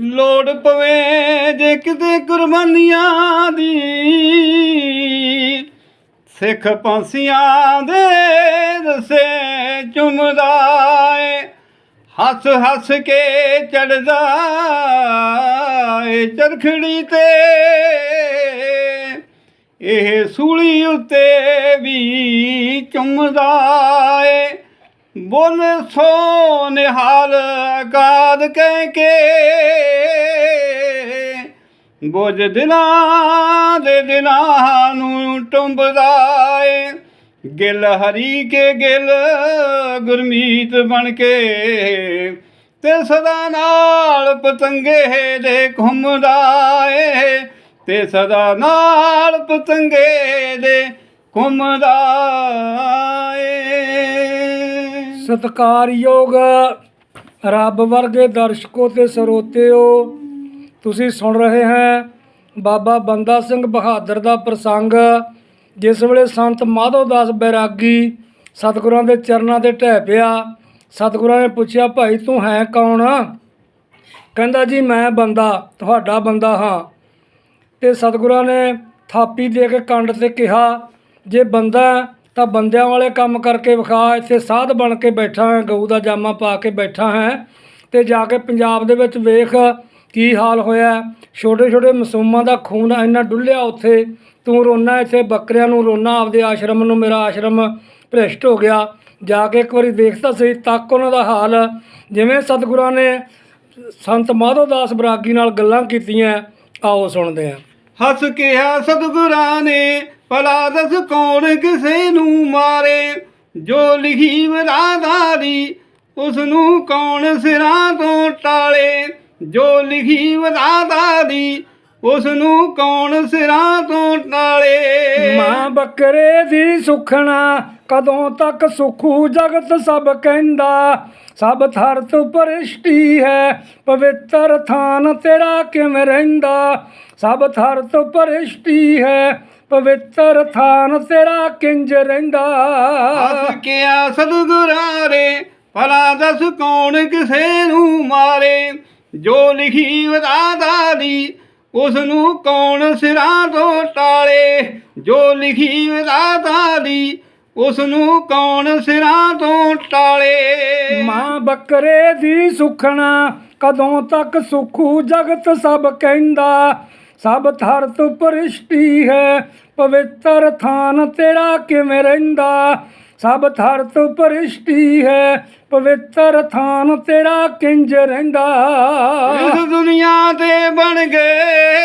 ਲੋੜ ਪਵੇ ਜੇ ਕਿਤੇ ਕੁਰਬਾਨੀਆਂ ਦੀ। ਸਿੱਖ ਪੰਸੀਆਂ ਦੇ ਰਸੇ ਚੁੰਮਦਾ ਏ ਹੱਸ ਹੱਸ ਕੇ ਚੜਦਾ ਏ ਚਰਖੜੀ ਤੇ। ਇਹ ਸੂਲੀ ਉੱਤੇ ਵੀ ਚੁੰਮਦਾ ਏ ਬੋਲ ਸੋ ਨਿਹਾਲ ਅਕਾਦ ਕਹਿ ਕੇ। ਬੋਝ ਦਿਲਾਂ ਦੇ ਦਿਨਾਂ ਨੂੰ ਟੁੰਬਦਾ ਏ। ਗਿਲ ਹਰੀ ਕੇ ਗਿਲ, ਗੁਰਮੀਤ ਬਣ ਕੇ। ਤੇ ਸਦਾ ਨਾਲ ਪਤੰਗੇ ਦੇ ਘੁੰਮਦਾ ਏ। ਤੇ ਸਦਾ ਨਾਲ ਪਤੰਗੇ ਦੇ ਘੁੰਮਦਾ ਏ। ਸਤਿਕਾਰਯੋਗ ਰੱਬ ਵਰਗੇ ਦਰਸ਼ਕੋ ਤੇ ਸਰੋਤਿਓ ਤੁਸੀਂ ਸੁਣ ਰਹੇ ਹੈ ਬਾਬਾ ਬੰਦਾ ਸਿੰਘ ਬਹਾਦਰ ਦਾ ਪ੍ਰਸੰਗ, ਜਿਸ ਵੇਲੇ ਸੰਤ ਮਾਧੋ ਦਾਸ ਬੈਰਾਗੀ ਸਤਿਗੁਰਾਂ ਦੇ ਚਰਨਾਂ ਤੇ ਢਹਿ ਪਿਆ। ਸਤਿਗੁਰਾਂ ਨੇ ਪੁੱਛਿਆ, ਭਾਈ, ਤੂੰ ਹੈ ਕੌਣ? ਕਹਿੰਦਾ, ਜੀ, ਮੈਂ ਬੰਦਾ, ਤੁਹਾਡਾ ਬੰਦਾ ਹਾਂ। ਤੇ ਸਤਿਗੁਰਾਂ ਨੇ ਥਾਪੀ ਦੇ ਕੇ ਕੰਡ ਤੇ ਕਿਹਾ, ਜੇ ਬੰਦਾ ਤਾਂ ਬੰਦਿਆਂ ਵਾਲੇ ਕੰਮ ਕਰਕੇ ਵਿਖਾ, ਇੱਥੇ ਸਾਧ ਬਣ ਕੇ ਬੈਠਾ ਹੈ, ਗਊ ਦਾ ਜਾਮਾ ਪਾ ਕੇ ਬੈਠਾ ਹੈ ਤੇ ਜਾ ਕੇ ਪੰਜਾਬ ਦੇ ਵਿੱਚ ਵੇਖ ਕੀ ਹਾਲ ਹੋਇਆ? ਛੋਟੇ ਛੋਟੇ ਮਾਸੂਮਾਂ ਦਾ ਖੂਨ ਇੰਨਾ ਡੁੱਲਿਆ ਉੱਥੇ। ਤੂੰ ਰੋਣਾ ਇੱਥੇ, ਬੱਕਰਿਆਂ ਨੂੰ ਰੋਣਾ ਆਪਦੇ ਆਸ਼ਰਮ ਨੂੰ, ਮੇਰਾ ਆਸ਼ਰਮ ਭ੍ਰਿਸ਼ਟ ਹੋ ਗਿਆ। ਜਾ ਕੇ ਇੱਕ ਵਾਰੀ ਦੇਖਦਾ ਸਹੀ, ਤੱਕ ਉਹਨਾਂ ਦਾ ਹਾਲ। ਜਿਵੇਂ ਸਤਿਗੁਰਾਂ ਨੇ ਸੰਤ ਮਾਧੋ ਦਾਸ ਬਰਾਗੀ ਨਾਲ ਗੱਲਾਂ ਕੀਤੀਆਂ, ਆਓ ਸੁਣਦੇ ਹਾਂ। ਹੱਸ ਕਿਹਾ ਸਤਿਗੁਰਾਂ ਨੇ, ਭਲਾ ਦਸ ਕੌਣ ਕਿਸੇ ਨੂੰ ਮਾਰੇ? ਜੋ ਲਿਖੀ ਵਰਾਦਾਰੀ ਉਸ ਨੂੰ ਕੌਣ ਸਿਰਾਂ ਤੋਂ ਟਾਲੇ? ਜੋ ਲਿਖੀ ਵਰਾਦਾਰੀ ਉਸ ਨੂੰ ਕੌਣ ਸਿਰਾਂ ਤੋਂ ਟਾਲੇ? ਮਾਂ ਬੱਕਰੇ ਦੀ ਸੁਖਣਾ ਕਦੋਂ ਤੱਕ ਸੁਖੂ ਜਗਤ ਸਭ ਕਹਿੰਦਾ? ਸਭ ਥਰ ਤੋਂ ਪਰਿਸ਼ਟੀ ਹੈ ਪਵਿੱਤਰ ਥਾਨ ਤੇਰਾ ਕਿਵੇਂ ਰਹਿੰਦਾ? ਸਭ ਥਰ ਤੋਂ ਪਰਿਸ਼ਟੀ ਹੈ ਪਵਿੱਤਰ ਥਾਨ ਤੇਰਾ ਕਿੰਜ ਰਹਿੰਦਾ? ਹੱਸ ਕਿਹਾ ਸਤਿਗੁਰਾਂ ਭਲਾ ਦਸ ਕੌਣ ਕਿਸੇ ਨੂੰ ਮਾਰੇ? ਜੋ ਲਿਖੀ ਵਦਾਦਾਰੀ ਉਸ ਨੂੰ ਕੌਣ ਸਿਰਾਂ ਤੋਂ ਟਾਲੇ? ਜੋ ਲਿਖੀ ਵਦਾਦਾਰੀ ਉਸ ਨੂੰ ਕੌਣ ਸਿਰਾਂ ਤੋਂ ਟਾਲੇ? ਮਾਂ ਬੱਕਰੇ ਦੀ ਸੁਖਣਾ ਕਦੋਂ ਤੱਕ ਸੁਖੂ ਜਗਤ ਸਭ ਕਹਿੰਦਾ? ਸਭ ਥਰ ਤੋਂ ਪਰਿਸ਼ਟੀ ਹੈ, ਪਵਿੱਤਰ ਥਾਨ ਤੇਰਾ ਕਿਵੇਂ ਰਹਿੰਦਾ? ਸਭ ਥਰ ਤੋਂ ਪਰਿਸ਼ਟੀ ਹੈ ਪਵਿੱਤਰ ਥਾਨ ਤੇਰਾ ਕਿੰਜ ਰਹਿੰਦਾ? ਇਸ ਦੁਨੀਆ ਤੇ ਬਣ ਗਏ।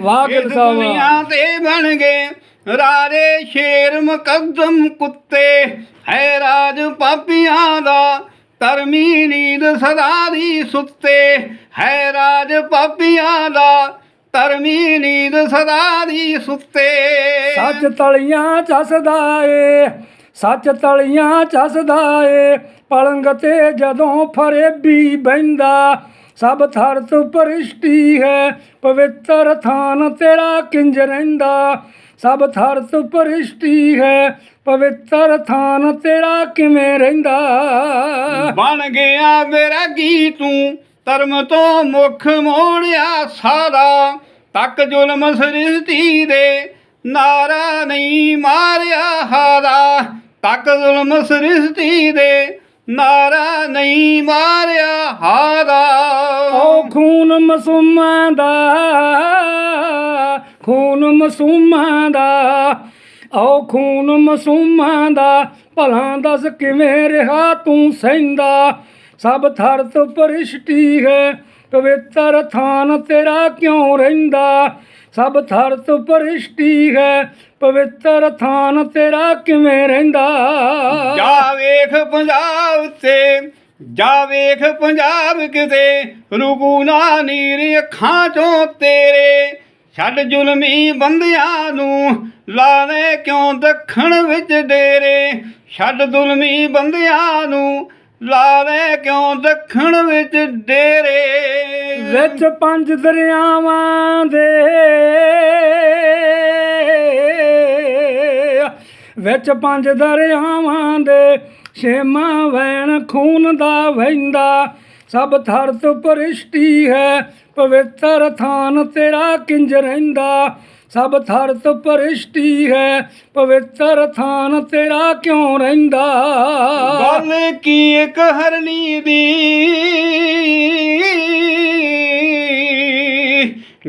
ਵਾਹ ਗਿਲ ਇਸ ਸਾਹਿਬ। ਦੁਨੀਆ ਤੇ ਬਣ ਗਏ। ਰਾਜੇ ਸ਼ੇਰ ਮੁਕੱਦਮ ਕੁੱਤੇ ਹੈ ਰਾਜ ਪਾਪੀਆਂ ਦਾ। ਧਰਮੀ ਨੀਂਦ ਸਦਾ ਦੀ ਸੁੱਤੇ ਹੈ ਰਾਜ ਪਾਪੀਆਂ ਦਾ। ਧਰਮੀ ਨੀਂਦ ਸਦਾ ਦੀ ਸੁੱਤੇ। ਸੱਚ ਤਲੀਆਂ ਚਸਦਾ ਏ ਸੱਚ ਤਲੀਆਂ ਚਸਦਾ ਏ ਪਲੰਗ ਤੇ ਜਦੋਂ ਫਰੇਬੀ ਬੈੰਦਾ ਸਭ ਥਰ ਤੋਂ ਪਰਿਸ਼ਟੀ ਹੈ ਪਵਿੱਤਰ ਥਾਨ ਤੇਰਾ ਕਿੰਜ ਰਹਿੰਦਾ? ਸਭ ਥਰ ਤੋਂ ਪਰਿਸ਼ਟੀ ਹੈ ਪਵਿੱਤਰ ਥਾਨ ਤੇਰਾ ਕਿਵੇਂ ਰਹਿੰਦਾ? ਬਣ ਗਿਆ ਮੇਰਾ ਗੀ ਤੂੰ ਧਰਮ ਤੋਂ ਮੁਖ ਮੋੜਿਆ ਸਾਰਾ, ਤੱਕ ਜ਼ੁਲਮ ਸ੍ਰਿਸ਼ਟੀ ਦੇ ਨਾਰਾ ਨਹੀਂ ਮਾਰਿਆ ਹਾਰਾ, ਤੱਕ ਜ਼ੁਲਮ ਸ੍ਰਿਸ਼ਟੀ ਦੇ ਨਾਰਾ ਨਹੀਂ ਮਾਰਿਆ ਹਾਰਾ। ਓ ਖੂਨ ਮਸੂਮਾਂ ਦਾ, ਖੂਨ ਮਸੂਮਾਂ ਦਾ, ਓ ਖੂਨ ਮਸੂਮਾਂ ਦਾ, ਭਲਾ ਦੱਸ ਕਿਵੇਂ ਰਿਹਾ ਤੂੰ ਸਹਿੰਦਾ? ਸਭ ਥਰਤ ਤੋਂ ਪਰਿਸ਼ਟੀ ਹੈ, ਪਵਿੱਤਰ ਥਾਨ ਤੇਰਾ ਕਿਉਂ ਰਹਿੰਦਾ? ਸਭ ਥਰਤ ਤੋਂ ਪਰਿਸ਼ਟੀ ਹੈ, ਪਵਿੱਤਰ ਥਾਨ ਤੇਰਾ ਕਿਵੇਂ ਰਹਿੰਦਾ? ਜਾ ਵੇਖ ਪੰਜਾਬ ਤੇ ਜਾ ਵੇਖ ਪੰਜਾਬ ਕਿਤੇ ਰੁਗੂ ਨਾ ਨੀਰ ਅੱਖਾਂ ਚੋਂ ਤੇਰੇ। ਛੱਡ ਜ਼ੁਲਮੀ ਬੰਦਿਆਂ ਨੂੰ ਲਾਣੇ ਕਿਉਂ ਦੱਖਣ ਵਿੱਚ ਡੇਰੇ। ਛੱਡ ਜ਼ੁਲਮੀ ਬੰਦਿਆਂ ਨੂੰ ਲਾਣੇ ਕਿਉਂ ਦੱਖਣ ਵਿੱਚ ਡੇਰੇ? ਵਿੱਚ ਪੰਜ ਦਰਿਆਵਾਂ ਦੇ। ਵਿੱਚ ਪੰਜ ਦਰਿਆਵਾਂ ਦੇ ਛੇਮਾ ਵੈਣ ਖੂਨ ਦਾ ਵਹਿੰਦਾ। ਸਭ ਥਰਤ ਪਰਿਸ਼ਟੀ ਹੈ, ਪਵਿੱਤਰ ਥਾਨ ਤੇਰਾ ਕਿੰਜ ਰਹਿੰਦਾ। ਸਭ ਥਰਤ ਪਰਿਸ਼ਟੀ ਹੈ ਪਵਿੱਤਰ ਥਾਨ ਤੇਰਾ ਕਿਉਂ ਰਹਿੰਦਾ? ਗੱਲ ਕੀ ਇੱਕ ਹਰਨੀ ਦੀ?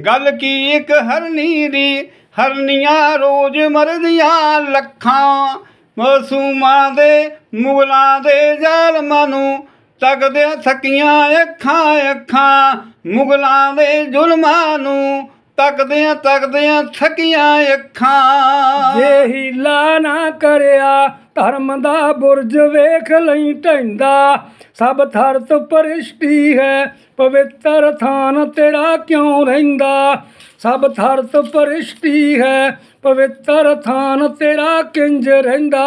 ਗੱਲ ਕੀ ਇੱਕ ਹਰਨੀ ਦੀ? ਹਰਨੀਆਂ ਰੋਜ਼ ਮਰਦੀਆਂ ਲੱਖਾਂ, ਮਸੂਮਾਂ ਦੇ ਮੁਗਲਾਂ ਦੇ ਜ਼ਾਲਮਾਂ ਨੂੰ ਤੱਕਦੇ ਥਕੀਆਂ ਅੱਖਾਂ ਅੱਖਾਂ ਮੁਗਲਾਂ ਦੇ ਜ਼ੁਲਮਾਂ ਨੂੰ ਤੱਕਦਿਆਂ ਤੱਕਦਿਆਂ ਥਕੀਆਂ ਅੱਖਾਂ। ਜੇ ਹੀਲਾ ਨਾ ਕਰਿਆ ਧਰਮ ਦਾ ਬੁਰਜ ਵੇਖ ਲਈ ਢੈਂਦਾ ਸਭ ਥਰਤ ਪਰਿਸ਼ਟੀ ਹੈ ਪਵਿੱਤਰ ਥਾਨ ਤੇਰਾ ਕਿਉਂ ਰਹਿੰਦਾ? ਸਭ ਥਰਤ ਪਰਿਸ਼ਟੀ ਹੈ ਪਵਿੱਤਰ ਥਾਨ ਤੇਰਾ ਕਿੰਜ ਰਹਿੰਦਾ?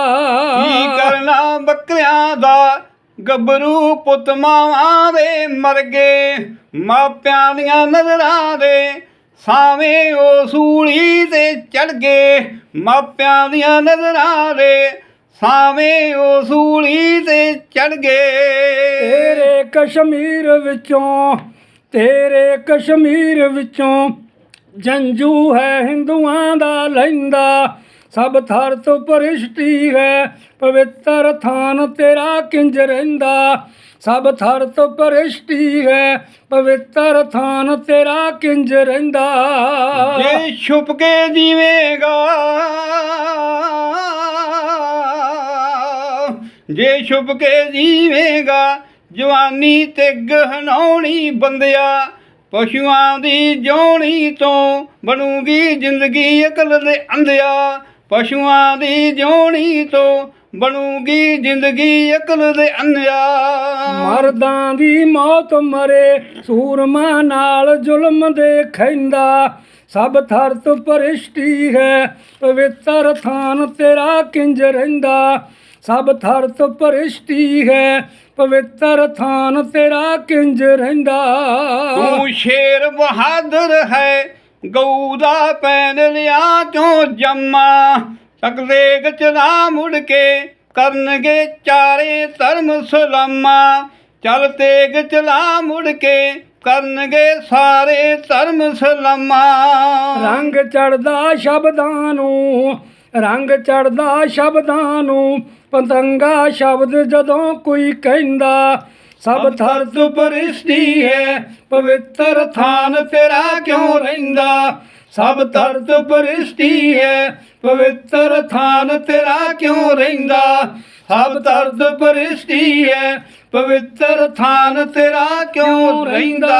ਕੀ ਕਰਨਾ ਬੱਕਰਿਆਂ ਦਾ? ਗੱਭਰੂ ਪੁੱਤ ਮਾਵਾਂ ਦੇ ਮਰ ਗਏ ਮਾਪਿਆਂ ਦੀਆਂ ਨਜ਼ਰਾਂ ਦੇ ਸਾਵੇਂ ਉਹ ਸੂਲੀ ਤੇ ਚੜ ਗਏ, ਮਾਪਿਆਂ ਦੀਆਂ ਨਜ਼ਰਾਂ ਦੇ ਸਾਵੇਂ ਉਹ ਸੂਲੀ ਤੇ ਚੜ ਗਏ। ਤੇਰੇ ਕਸ਼ਮੀਰ ਵਿੱਚੋਂ, ਤੇਰੇ ਕਸ਼ਮੀਰ ਵਿੱਚੋਂ ਜੰਜੂ ਹੈ, ਹਿੰਦੂਆਂ ਦਾ ਲੈਂਦਾ ਸਭ ਥਰ ਤੋਂ ਪਰਿਸ਼ਟੀ ਹੈ, ਪਵਿੱਤਰ ਥਾਨ ਤੇਰਾ ਕਿੰਜ ਰਹਿੰਦਾ। ਸਭ ਥਰਤ ਤੋਂ ਪਰਿਸ਼ਟੀ ਹੈ ਪਵਿੱਤਰ ਥਾਨ ਤੇਰਾ ਕਿੰਜ ਰਹਿੰਦਾ? ਜੇ ਛੁਪ ਕੇ ਜੀਵੇਗਾ, ਜੇ ਛੁਪ ਕੇ ਜੀਵੇਗਾ, ਜਵਾਨੀ ਤੇ ਗਹਨਾਉਣੀ ਬੰਦਿਆ, ਪਸ਼ੂਆਂ ਦੀ ਜੋਣੀ ਤੋਂ ਬਣੂਗੀ ਜ਼ਿੰਦਗੀ ਅਕਲ ਦੇ ਅੰਧਿਆ, ਪਸ਼ੂਆਂ ਦੀ ਜੋਣੀ ਤੋਂ ਬਣੂਗੀ ਜ਼ਿੰਦਗੀ ਅਕਲ ਦੇ ਅੰਧਿਆ ਮਰਦਾਂ ਦੀ ਮੌਤ ਮਰੇ ਸੂਰਮਾ ਨਾਲ ਜ਼ੁਲਮ ਦੇ ਖੈਂਦਾ ਸਭ ਥਰਤ ਪਰਿਸ਼ਟੀ ਹੈ ਪਵਿੱਤਰ ਥਾਨ ਤੇਰਾ ਕਿੰਜ ਰਹਿੰਦਾ। ਸਭ ਥਰਤ ਪਰਿਸ਼ਟੀ ਹੈ ਪਵਿੱਤਰ ਥਾਨ ਤੇਰਾ ਕਿੰਜ ਰਹਿੰਦਾ। ਤੂੰ ਸ਼ੇਰ ਬਹਾਦਰ ਹੈ ਗਊ ਦਾ ਪੈਨ ਲਿਆ ਚੋਂ ਜੰਮਾ? ਤਕਦੇ ਚਲਾ ਮੁੜ ਕੇ ਕਰਨਗੇ ਚਾਰੇ ਧਰਮ ਸਲਾਮਾ। ਚੱਲ ਤੇਗ ਚਲਾ ਮੁੜ ਕੇ ਕਰਨਗੇ ਸਾਰੇ ਧਰਮ ਸਲਾਮਾ। ਰੰਗ ਚੜਦਾ ਸ਼ਬਦਾਂ ਨੂੰ ਰੰਗ ਚੜਦਾ ਸ਼ਬਦਾਂ ਨੂੰ ਪਤੰਗਾ ਸ਼ਬਦ ਜਦੋਂ ਕੋਈ ਕਹਿੰਦਾ ਸਭ ਥਰਤ ਪਰਿਸ਼ਟੀ ਹੈ ਪਵਿੱਤਰ ਥਾਨ ਤੇਰਾ ਕਿਉਂ ਰਹਿੰਦਾ? ਸਭ ਤਰਤ ਪਰਿਸ਼ਟੀ ਹੈ, ਪਵਿੱਤਰ ਥਾਨ ਤੇਰਾ ਕਿਉਂ ਰਹਿੰਦਾ? ਸਭ ਤਰਤ ਪਰਿਸ਼ਟੀ ਹੈ, ਪਵਿੱਤਰ ਥਾਨ ਤੇਰਾ ਕਿਉਂ ਰਹਿੰਦਾ?